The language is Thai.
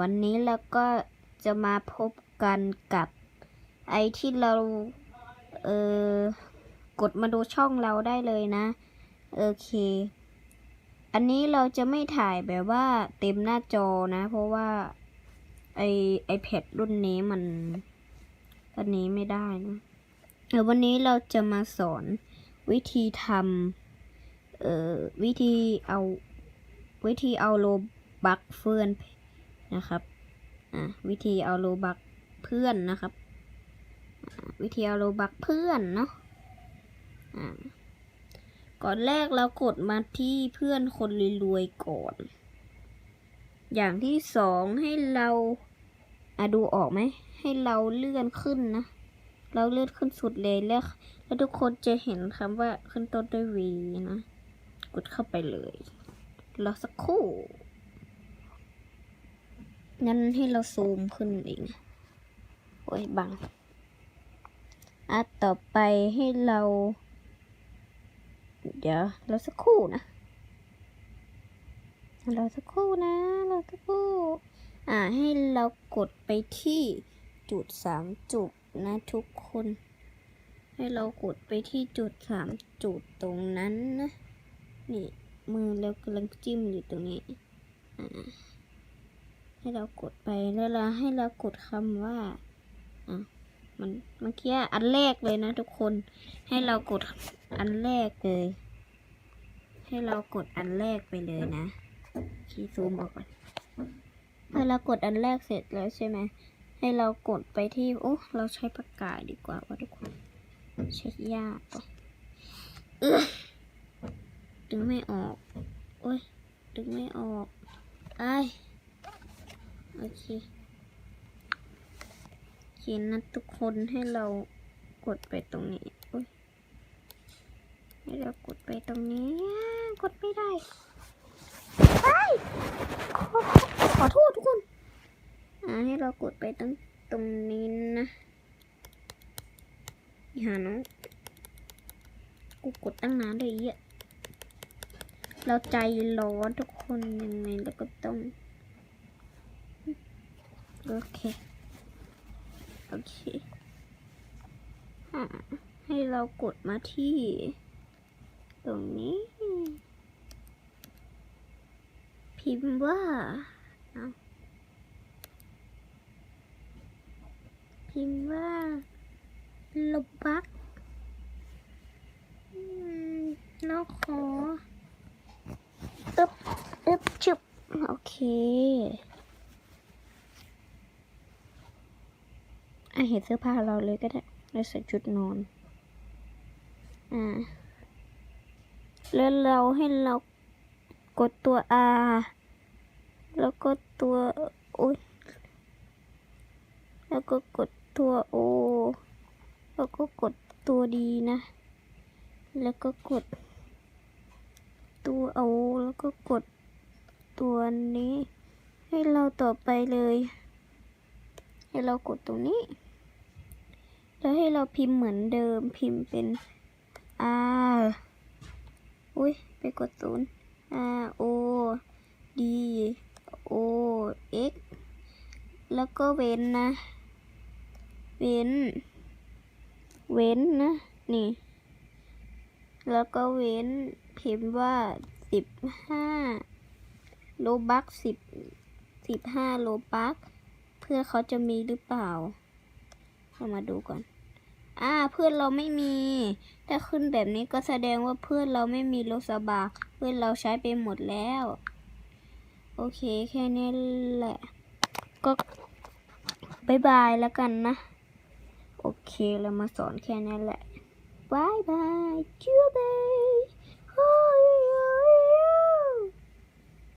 วันนี้เราก็จะมาพบกันกับไอที่เราเออกดมาดูช่องเราได้เลยนะ โอเค อันนี้เราจะไม่ถ่ายแบบว่าเต็มหน้าจอนะ เพราะว่าไอไอแพดรุ่นนี้มันอันนี้ไม่ได้นะเดี๋ยววันนี้เราจะมาสอนวิธีทำเอ่อวิธีเอาวิธีเอาโลบักเพื่อน นะครับอะวิธีเอาโลบักเพื่อนนะครับอ่าวิธีเอาโลบักเพื่อนเนาะอ่าก่อนแรกเรากดมาที่เพื่อนคนรวยๆก่อน อย่างที่สองให้เราอะดูออกไหม ให้เราเลื่อนขึ้นนะ เราเลื่อนขึ้นสุดเลยแล้ว แล้วทุกคนจะเห็นคำว่าขึ้นต้นด้วย V นะ กดเข้าไปเลยรอสักครู่ งั้นให้เราซูมขึ้นอีกโอ้ยบังอะต่อไปให้เรา เดี๋ยวเราสักครู่นะเราสักครู่นะเราสักครู่อ่าให้เรากดไปที่จุดสามจุดนะทุกคน ให้เรากดไปที่จุดสามจุดตรงนั้นนะ นี่มือเรากำลังจิ้มอยู่ตรงนี้อ่า ให้เรากดไปแล้วเราให้เรากดคำว่าอะมันเมื่อกี้อันแรกเลยนะทุกคน ให้เรากดอันแรกเลย ให้เรากดอันแรกไปเลยนะคีย์ซูมออกก่อนพอเรากดอันแรกเสร็จแล้วใช่ไหมให้เรากดไปที่โอ้เราใช้ปากกาดีกว่าว่าทุกคนใช้ยากเออดึงไม่ออก โอ้ยดึงไม่ออกไอ้ โอเคเขียนนะทุกคนให้เรากดไปตรงนี้โอ้ยให้เรากดไปตรงนี้ กดไม่ได้ไอ้ายขอขอโทษทุกคนอ่าให้เรากดไปตรงตรงนี้นะอย่าน้องกูกดตั้งนานเลยอะเราใจร้อนทุกคนยังไงเราก็ต้อง โอเค โอเคอให้เรากดมาที่ ตรงนี้ พิมพ์ว่าพิมพ์ว่าลบบักอืมแล้วขอตึ๊บตึ๊บจุบโอเค อะเห็นเสื้อผ้าเราเลยก็ได้เราใส่ชุดนอน อ่า แล้วเราให้เรากดตัว R แล้วก็ตัวโอ้ยแล้วก็กดตัว O แล้วก็กดตัวดีนะ แล้วก็กด ตัว O แล้วก็กดตัวนี้ ให้เราต่อไปเลย ให้เรากดตรงนี้ แล้วให้เราพิมพ์เหมือนเดิมพิมพ์เป็น R อุ้ยไปกดศูนย์ R O D O X แล้วก็เว้นนะ เว้น เว้นนะ นี่ แล้วก็เว้นพิมพ์ว่าสิบห้าโลบักสิบสิบห้าโลบักเพื่อเขาจะมีหรือเปล่า เรามาดูก่อน อ่า เพื่อนเราไม่มี ถ้าขึ้นแบบนี้ก็แสดงว่าเพื่อนเราไม่มีโลสบาก เพื่อนเราใช้ไปหมดแล้ว โอเคแค่นี้แหละ ก็บายบายแล้วกันนะ โอเคเรามาสอนแค่นี้แหละบายบายจูเบ